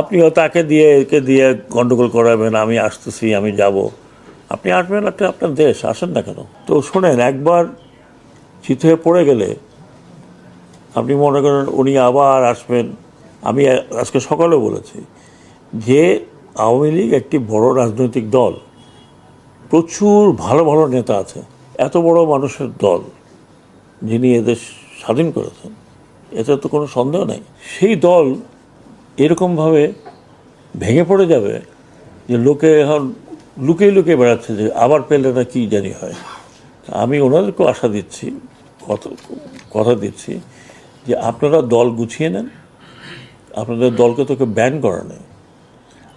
আপনিও তাকে দিয়ে, একে দিয়ে গন্ডগোল করাবেন, আমি আসতেছি, আমি যাব। আপনি আসবেন একটা আপনার দেশ, আসেন না কেন? তো শোনেন, একবার চিত হয়ে পড়ে গেলে আপনি মনে করেন উনি আবার আসবেন। আমি আজকে সকালে বলেছি যে আওয়ামী লীগ একটি বড় রাজনৈতিক দল, প্রচুর ভালো ভালো নেতা আছে, এত বড় মানুষের দল যিনি এদেশ স্বাধীন করেছেন, এতে তো কোনো সন্দেহ নেই। সেই দল এরকমভাবে ভেঙে পড়ে যাবে যে লোকে এখন লুকিয়ে লুকিয়ে বেড়াচ্ছে যে আবার পেলে না কি জানি হয়। আমি ওনাদেরকেও আশা দিচ্ছি, কথা কথা দিচ্ছি যে আপনারা দল গুছিয়ে নেন, আপনাদের দলকে তোকে ব্যান করা নেই।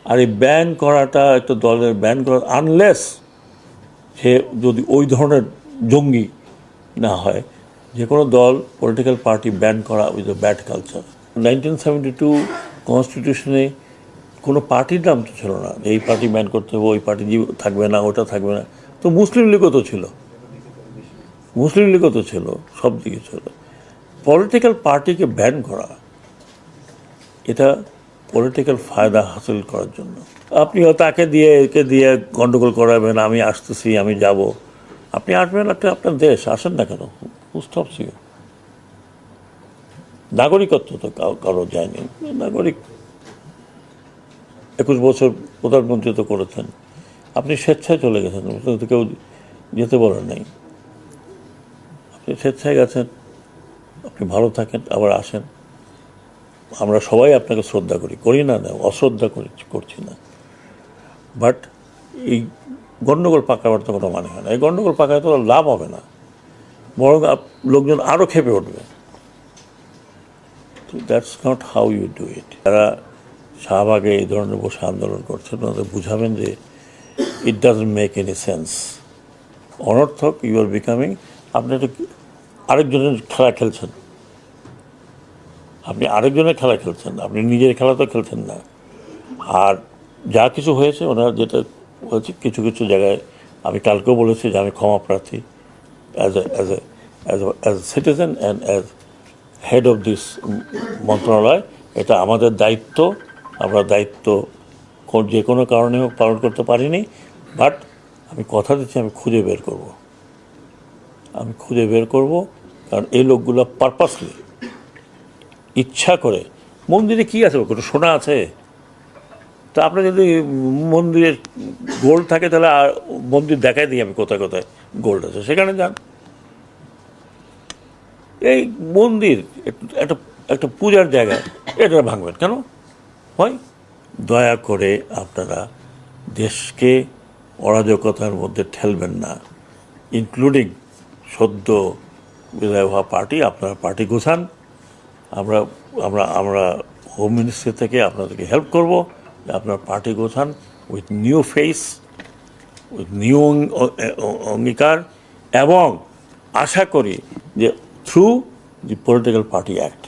আর এই ব্যান করাটা একটা দলের ব্যান করা আনলেস সে যদি ওই ধরনের জঙ্গি না হয়, যে কোনো দল পলিটিক্যাল পার্টি ব্যান করা with a bad culture nineteen seventy two কনস্টিটিউশনে কোনো পার্টির নাম তো ছিল না। এই পার্টি ব্যান করতে হবে, ওই পার্টি থাকবে না, ওটা থাকবে না। তো মুসলিম লীগও তো ছিল। মুসলিম লীগও তো ছিল, সব দিকে ছিল। পলিটিক্যাল পার্টিকে ব্যান করা, এটা পলিটিক্যাল ফায়দা হাসিল করার জন্য। আপনিও তাকে দিয়ে, একে দিয়ে গন্ডগোল করাবেন, আমি আসতেছি, আমি যাব। আপনি আসবেন একটা আপনার দেশ, আসেন না কেন? স্টপ ইউ নাগরিকত্ব তো কারো- যায়নি। নাগরিক। একুশ বছর প্রধানমন্ত্রী তো করেছেন। আপনি স্বেচ্ছায় চলে গেছেন। তো কেউ যেতে বলেন নাই। আপনি স্বেচ্ছায় গেছেন। আপনি ভালো থাকেন, আবার আসেন। আমরা সবাই আপনাকে শ্রদ্ধা করি। করি না না, অশ্রদ্ধা করি, করছি না। বাট এই গণ্ডগোল পাকাবার তো কোনো মানে হয় না। এই গণ্ডগোল পাকায় তো লাভ হবে না। বরং লোকজন আরও খেপে উঠবে। That's not how you do it যারা শাহবাগে এই ধরনের বসে আন্দোলন করছেন ওনাদের বুঝাবেন যে it doesn't make any sense অনর্থক ইউ আর বিকামিং আপনি একটা আরেকজনের খেলা খেলছেন। আপনি আরেকজনের খেলা খেলছেন, আপনি নিজের খেলা তো খেলছেন না। আর যা কিছু হয়েছে, ওনার যেটা হয়েছে, কিছু কিছু জায়গায় আমি কালকেও বলেছি যে আমি ক্ষমা প্রার্থী as a as a as as citizen and as head of this মন্ত্রণালয়, এটা আমাদের দায়িত্ব, আমরা দায়িত্ব যে কোনো কারণে হোক পালন করতে পারিনি বাট আমি কথা দিচ্ছি, আমি খুঁজে বের করব। আমি খুঁজে বের করব, কারণ এই লোকগুলো পারপাসলি ইচ্ছা করে, মন্দিরে কি আছে? কোনো সোনা আছে? তা আপনার যদি মন্দিরের গোল্ড থাকে, তাহলে আর মন্দির দেখাই দিই আমি কোথায় কোথায় গোল্ড আছে, সেখানে যান। এই মন্দির, একটা একটা পূজার জায়গা এটা ভাঙবেন কেন? হয়? দয়া করে আপনারা দেশকে অরাজকতার মধ্যে ঠেলবেন না ইনক্লুডিং সদ্য বিদায় হওয়া পার্টি, আপনারা পার্টি গোছান, আমরা আমরা আমরা হোম মিনিস্ট্রি থেকে আপনাদেরকে হেল্প করব, আপনার party গোছান with new face with new অঙ্গীকার, এবং আশা করি যে through the political party act